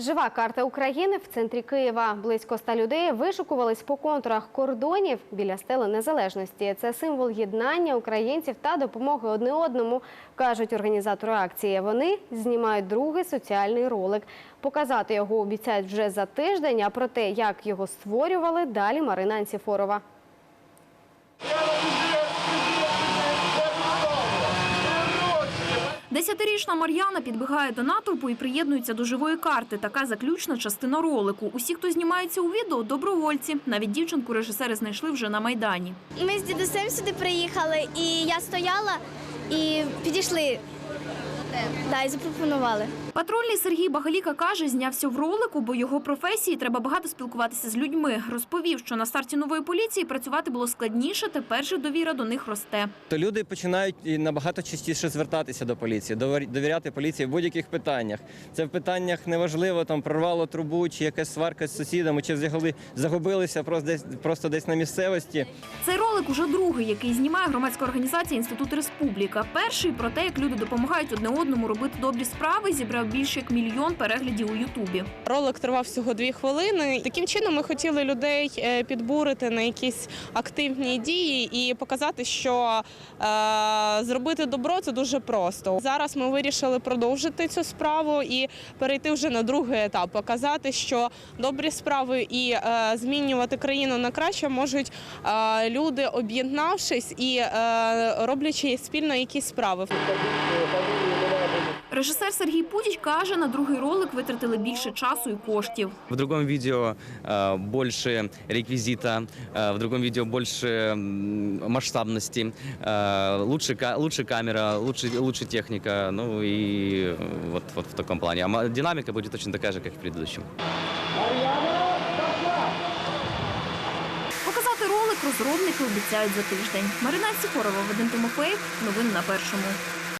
Жива карта України в центрі Києва. Близько ста людей вишукувались по контурах кордонів біля стели незалежності. Це символ єднання українців та допомоги одне одному, кажуть організатори акції. Вони знімають другий соціальний ролик. Показати його обіцяють вже за тиждень. А про те, як його створювали, далі Марина Анціфорова. Десятирічна Мар'яна підбігає до натовпу і приєднується до живої карти. Така заключна частина ролику. Усі, хто знімається у відео, добровольці. Навіть дівчинку режисери знайшли вже на майдані. Ми з дідусем сюди приїхали, і я стояла і підійшли. Да, і запропонували. Патрульний Сергій Багаліка каже, знявся в ролику, бо його професії треба багато спілкуватися з людьми. Розповів, що на старті нової поліції працювати було складніше, тепер же довіра до них росте. то люди починають набагато частіше звертатися до поліції, довіряти поліції в будь-яких питаннях. Це в питаннях неважливо, там прорвало трубу, чи якась сварка з сусідами, чи взагалі загубилися просто десь просто десь на місцевості. Цей ролик уже другий, який знімає громадська організація Інститут Республіка. Перший про те, як люди допомагають одне одному робити добрі справи, зібрав більше як мільйон переглядів у Ютубі. Ролик тривав всього дві хвилини. Таким чином ми хотіли людей е, підбурити на якісь активні дії і показати, що е, зробити добро це дуже просто. Зараз ми вирішили продовжити цю справу і перейти вже на другий етап, показати, що добрі справи і е, змінювати країну на краще можуть е, люди, об'єднавшись і е, роблячи спільно якісь справи. Режисер Сергій Путіч каже, на другий ролик витратили більше часу і коштів. В другом видео э, больше реквизита, э, в другом видео больше м, масштабности, э, лучше, ка- лучше камера, лучше, лучше техника, ну и э, вот, вот в таком плане. А ма- динамика будет точно такая же, как в предыдущем. Показати ролик розробники обіцяють за тиждень. Марина Сіфорова, Вадим Тимофеєв. Новини на першому.